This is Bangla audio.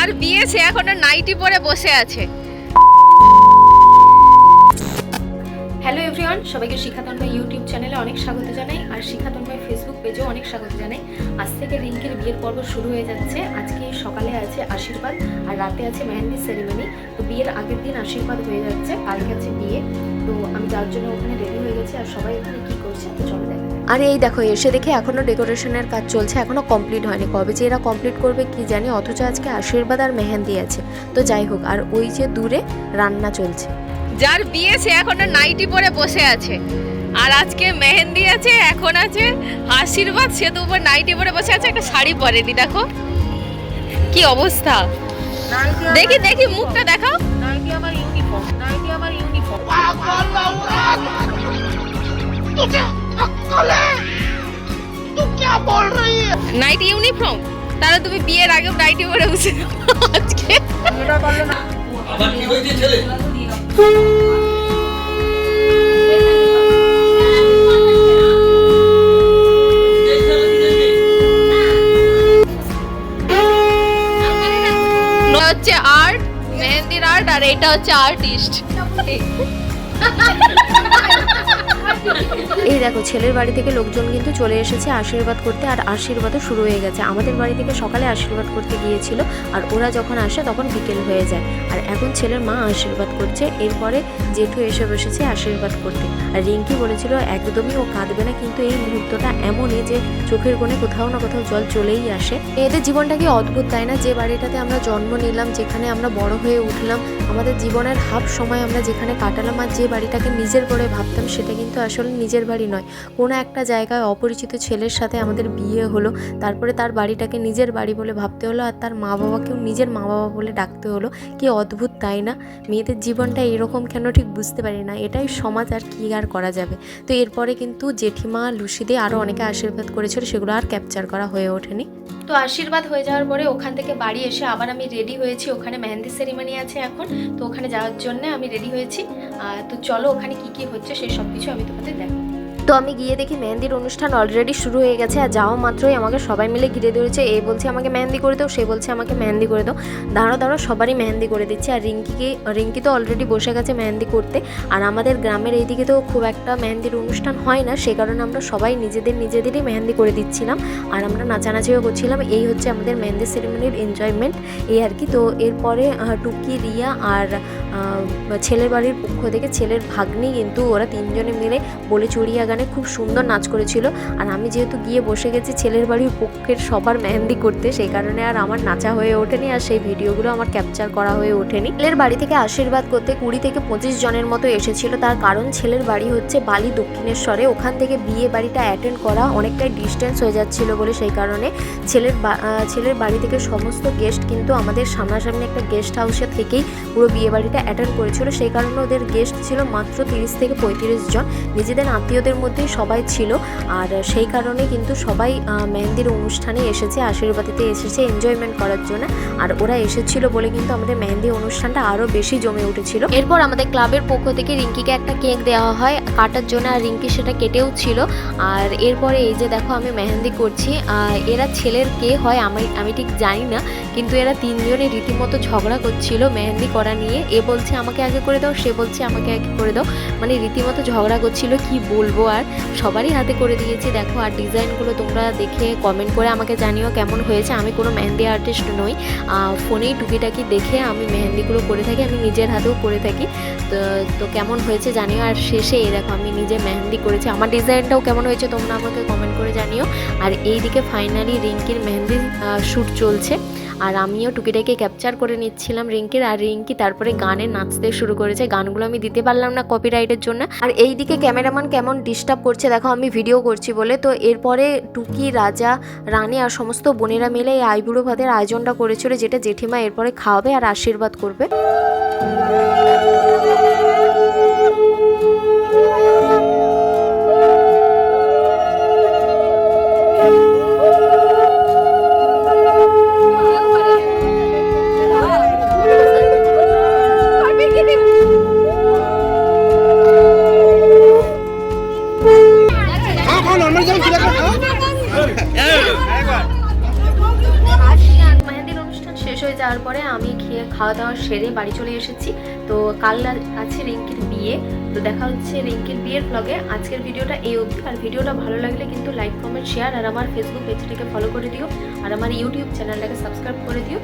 যার বিয়ে সে এখনও নাইটি পরে বসে আছে। হ্যালো এভরিওয়ান সবাইকে শিখাতন্ময় ইউটিউব চ্যানেলে অনেক স্বাগত জানাই, আর শিখাতন্ময় ফেসবুক পেজেও অনেক স্বাগত জানাই। আজ থেকে রিঙ্কির বিয়ের পর্ব শুরু হয়ে যাচ্ছে। আজকে সকালে আছে আশীর্বাদ, আর রাতে আছে মেহেন্দি সেরিমনি তো বিয়ের আগের দিন আশীর্বাদ হয়ে যাচ্ছে, কালকে আছে বিয়ে। তো আমি যার জন্য ওখানে রেডি হয়ে গেছি, আর সবাই ওখানে কি আর এই দেখো এসে দেখে এখনও ডেকোরেশনের কাজ চলছে এখনও কমপ্লিট হয়নি। কবে যে এরা কমপ্লিট করবে কি জানি অথচ আজকে আশীর্বাদ আর মেহেন্দি আছে। তো যাই হোক আর ওই যে দূরে রান্না চলছে। যার বিয়ে সে এখনও নাইটি পরে বসে আছে। আর আজকে মেহেন্দি আছে এখন আছে আশীর্বাদ সে তো উপর নাইটি পরে বসে আছে একটা শাড়ি পরেনি দেখো। কি অবস্থা? দেখি দেখি মুখটা দেখাও। নাইটি আমার ইউনিফর্ম নাইটি আমার ইউনিফর্ম। নাইটি ইউনিফর্ম তাহলে তুমি বিয়ের আগেও নাইটি পরে বসে আজকে। এটা করলে না। আবার কি হয়েছে ছেলে? হচ্ছে আর্ট মেহেন্দির আর্ট আর এটা হচ্ছে আর্টিস্ট এই দেখো, ছেলের বাড়ি থেকে লোকজন কিন্তু চলে এসেছে আশীর্বাদ করতে, আর আশীর্বাদও শুরু হয়ে গেছে। আমাদের বাড়ি থেকে সকালে আশীর্বাদ করতে গিয়েছিল, আর ওরা যখন আসে তখন বিকেল হয়ে যায়। আর এখন ছেলের মা আশীর্বাদ করছে, এরপরে জেঠু এসে বসেছে আশীর্বাদ করতে। আর রিঙ্কি বলেছিল, একদমই ও কাঁদবে না, কিন্তু এই মুহূর্তটা এমনই যে চোখের কোণে কোথাও না কোথাও জল চলেই আসে। এদের জীবনটা কি অদ্ভুত, তাই না? যে বাড়িটাতে আমরা জন্ম নিলাম, যেখানে আমরা বড় হয়ে উঠলাম, আমাদের জীবনের হাফ সময় আমরা যেখানে কাটালাম, আর যে বাড়িটাকে নিজের করে ভাবতাম, সেটা কিন্তু আসলে নিজের বাড়ি নয়। কোনো একটা জায়গায় অপরিচিত ছেলের সাথে আমাদের বিয়ে হলো, তারপরে তার বাড়িটাকে নিজের বাড়ি বলে ভাবতে হলো আর তার মা বাবাকেও নিজের মা বাবা বলে ডাকতে হলো। কি অদ্ভুত, তাই না? মেয়েদের জীবনটা এরকম কেন ঠিক বুঝতে পারি না। এটাই সমাজ আর কী আর করা যাবে। তো এরপরে কিন্তু জেঠিমা, লুসিদে আরও অনেকে আশীর্বাদ করেছিল, সেগুলো আর ক্যাপচার করা হয়ে ওঠেনি। তো আশীর্বাদ হয়ে যাওয়ার পরে ওখান থেকে বাড়ি এসে আবার আমি রেডি হয়েছি। ওখানে মেহেন্দি সেরিমনি আছে এখন, তো ওখানে যাওয়ার জন্য আমি রেডি হয়েছি। তো চলো ওখানে কি কি হচ্ছে সেই সব কিছু আমি তোমাদের দেখো তো আমি গিয়ে দেখি মেহেন্দির অনুষ্ঠান অলরেডি শুরু হয়ে গেছে আর যাওয়া মাত্রই আমাকে সবাই মিলে ঘিরে ধরেছে। এ বলছে আমাকে মেহেন্দি করে দাও, সে বলছে আমাকে মেহেন্দি করে দাও। দাঁড়ো দাঁড়ো সবারই মেহেন্দি করে দিচ্ছে। আর রিঙ্কিকে, রিঙ্কি তো অলরেডি বসে গেছে মেহেন্দি করতে। আর আমাদের গ্রামের এইদিকে তো খুব একটা মেহেন্দির অনুষ্ঠান হয় না, সে কারণে আমরা সবাই নিজেদের নিজেদেরই মেহেন্দি করে দিচ্ছিলাম। আর আমরা নাচানাচিও করছিলাম। এই হচ্ছে আমাদের মেহেন্দি সেরিমনির এনজয়মেন্ট এই আর কি। তো এরপরে টুকি, রিয়া আর ছেলের বাড়ির পক্ষ থেকে ছেলের ভাগ্নি কিন্তু ওরা তিনজনে মিলে বলে চড়িয়া গানে খুব সুন্দর নাচ করেছিল। আর আমি যেহেতু গিয়ে বসে গেছি ছেলের বাড়ির পক্ষের সবার মেহেন্দি করতে, সেই কারণে আর আমার নাচা হয়ে ওঠেনি আর সেই ভিডিওগুলো আমার ক্যাপচার করা হয়ে ওঠেনি। ছেলের বাড়ি থেকে আশীর্বাদ করতে কুড়ি থেকে পঁচিশ জনের মতো এসেছিল। তার কারণ ছেলের বাড়ি হচ্ছে বালি দক্ষিণেশ্বরে। ওখান থেকে বিয়ে বাড়িটা অ্যাটেন্ড করা অনেকটাই ডিস্টেন্স হয়ে যাচ্ছিল বলে সেই কারণে ছেলের ছেলের বাড়ি থেকে সমস্ত গেস্ট কিন্তু আমাদের সামনাসামনি একটা গেস্ট হাউসে থেকেই পুরো বিয়ে বাড়িটা অ্যাটেন্ড করেছিল। সেই কারণে ওদের গেস্ট ছিল মাত্র তিরিশ থেকে পঁয়ত্রিশ জন। নিজেদের আত্মীয়দের মধ্যেই সবাই ছিল। আর সেই কারণে কিন্তু সবাই মেহেন্দির অনুষ্ঠানে এসেছে, আশীর্বাদিতে এসেছে এনজয়মেন্ট করার জন্য। আর ওরা এসেছিল বলে কিন্তু আমাদের মেহেন্দি অনুষ্ঠানটা আরও বেশি জমে উঠেছিল। এরপর আমাদের ক্লাবের পক্ষ থেকে রিঙ্কিকে একটা কেক দেওয়া হয়, কাটার জন্য, আর রিঙ্কি সেটা কেটেও ছিল। আর এরপরে এই যে দেখো, আমি মেহেন্দি করছি। এরা ছেলের কে হয় আমি আমি ঠিক জানি না, কিন্তু এরা তিনজনে রীতিমতো ঝগড়া করছিল মেহেন্দি করা নিয়ে। এ বলছে, আমাকে আগে করে দাও, সে বলছে, আমাকে আগে করে দাও। মানে রীতিমতো ঝগড়া করছিল, কি বলব আর সবারই হাতে করে দিয়েছি। দেখো, আর ডিজাইনগুলো তোমরা দেখে কমেন্ট করে আমাকে জানিও কেমন হয়েছে। আমি কোনো মেহেন্দি আর্টিস্ট নই। ফোনেই টুকিটাকি দেখে আমি মেহেন্দিগুলো করে থাকি, আমি নিজের হাতেও করে থাকি। তো তো কেমন হয়েছে জানিও। আর শেষে, এই দেখো, আমি নিজে মেহেন্দি করেছি। আমার ডিজাইনটাও কেমন হয়েছে তোমরা আমাকে কমেন্ট করে জানিও। আর এইদিকে ফাইনালি রিঙ্কির মেহেন্দি শ্যুট চলছে। আর আমিও টুকিটাকে ক্যাপচার করে নিচ্ছিলাম রিঙ্কির। আর রিঙ্কি তারপরে গানে নাচতে শুরু করেছে। গানগুলো আমি দিতে পারলাম না কপিরাইটের জন্য। আর এই দিকে ক্যামেরাম্যান কেমন ডিস্টার্ব করছে, দেখো আমি ভিডিও করছি বলে। তো এরপরে টুকি, রাজা, রানী আর সমস্ত বোনেরা মিলে এই আইবুড়ো ভাতের আয়োজনটা করেছিল, যেটা জেঠিমা এরপরে খাওয়াবে আর আশীর্বাদ করবে। যাওয়ার পরে আমি খেয়ে খাওয়া দাওয়া সেরে বাড়ি চলে এসেছি। তো কাল আছে রিঙ্কির বিয়ে। তো দেখা হচ্ছে রিঙ্কির বিয়ের ব্লগে আজকের ভিডিওটা এই অবধি। আর ভিডিওটা ভালো লাগলে কিন্তু লাইক কমেন্ট শেয়ার আর আমার ফেসবুক পেজটাকে ফলো করে দিও। আর আমার ইউটিউব চ্যানেলটাকে সাবস্ক্রাইব করে দিও।